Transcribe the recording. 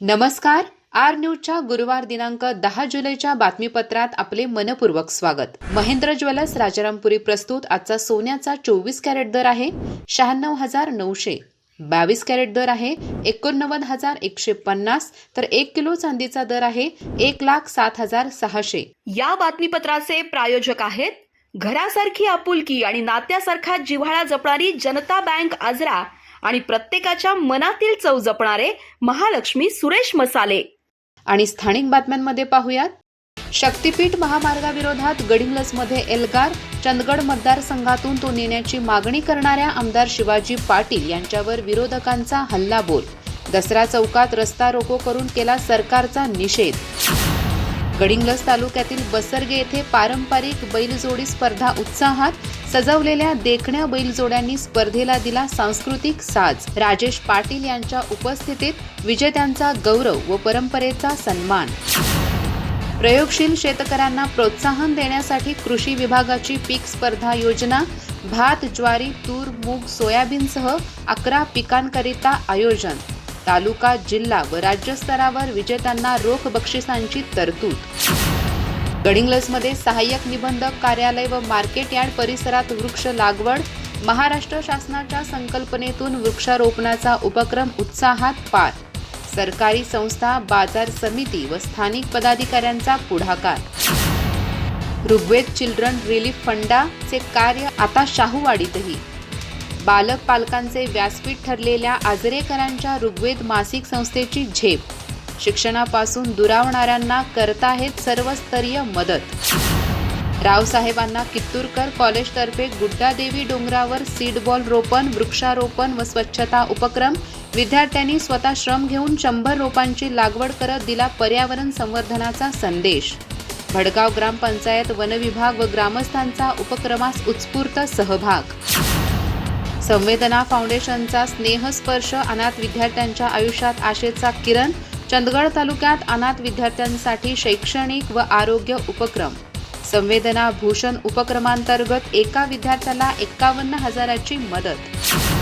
नमस्कार. आर न्यूजच्या गुरुवार दिनांक दहा जुलैच्या बातमीपत्रात आपले मनपूर्वक स्वागत. महेंद्र ज्वेलर्स राजारामपुरी प्रस्तुत आजचा सोन्याचा चोवीस कॅरेट दर आहे शहाण्णव हजार नऊशे बावीस कॅरेट दर आहे एकोणनव्वद हजार एकशे पन्नास तर एक किलो चांदीचा दर आहे एक लाख सात हजार सहाशे. या बातमीपत्राचे प्रायोजक आहेत घरासारखी आपुलकी आणि नात्यासारखा जिव्हाळा जपणारी जनता बँक आजरा आणि प्रत्येकाच्या मनातील चव जपणारे महालक्ष्मी सुरेश मसाले. आणि स्थानिक बातम्यांमध्ये पाहूयात. शक्तीपीठ महामार्गाविरोधात गडिंग्लजमध्ये एल्गार चंदगड मतदारसंघातून तो नेण्याची मागणी करणाऱ्या आमदार शिवाजी पाटील यांच्यावर विरोधकांचा हल्लाबोल. दसरा चौकात रस्ता रोको करून केला सरकारचा निषेध. गडिंग्लज तालुक्यातील बसरगे येथे पारंपरिक बैलजोडी स्पर्धा उत्साहात सजवलेल्या देखण्या बैलजोड्यांनी स्पर्धेला दिला सांस्कृतिक साज. राजेश पाटील यांच्या उपस्थितीत विजेत्यांचा गौरव व परंपरेचा सन्मान. प्रयोगशील शेतकऱ्यांना प्रोत्साहन देण्यासाठी कृषी विभागाची पीक स्पर्धा योजना भात ज्वारी तूर मूग सोयाबीनसह अकरा पिकांकरिता आयोजन. तालुका जिल्हा व राज्यस्तरावर विजेत्यांना रोख बक्षिसांची तरतूद. गडिंग्लजमध्ये सहाय्यक निबंधक कार्यालय व मार्केट यार्ड परिसरात वृक्ष लागवड महाराष्ट्र शासनाच्या संकल्पनेतून वृक्षारोपणाचा उपक्रम उत्साहात पार. सरकारी संस्था बाजार समिती व स्थानिक पदाधिकाऱ्यांचा पुढाकार. ऋग्वेद चिल्ड्रन रिलीफ फंडाचे कार्य आता शाहूवाडीतही बालक पालकांचे व्यासपीठ ठरलेल्या आजरेकरांच्या ऋग्वेद मासिक संस्थेची झेप. शिक्षणापासून दुरावणाऱ्यांना करताहेत सर्वस्तरीय मदत. रावसाहेबांना कित्तूरकर कॉलेजतर्फे गुड्डादेवी डोंगरावर सीडबॉल रोपण वृक्षारोपण व स्वच्छता उपक्रम. विद्यार्थ्यांनी स्वतः श्रम घेऊन शंभर रोपांची लागवड करत दिला पर्यावरण संवर्धनाचा संदेश. भडगाव ग्रामपंचायत वनविभाग व ग्रामस्थांचा उपक्रमास उत्स्फूर्त सहभाग. संवेदना फाउंडेशनचा स्नेहस्पर्श अनाथ विद्यार्थ्यांच्या आयुष्यात आशेचा किरण चंदगड तालुक्यात अनाथ विद्यार्थ्यांसाठी शैक्षणिक व आरोग्य उपक्रम. संवेदना भूषण उपक्रमांतर्गत एका विद्यार्थ्याला एक्कावन्न हजाराची मदत.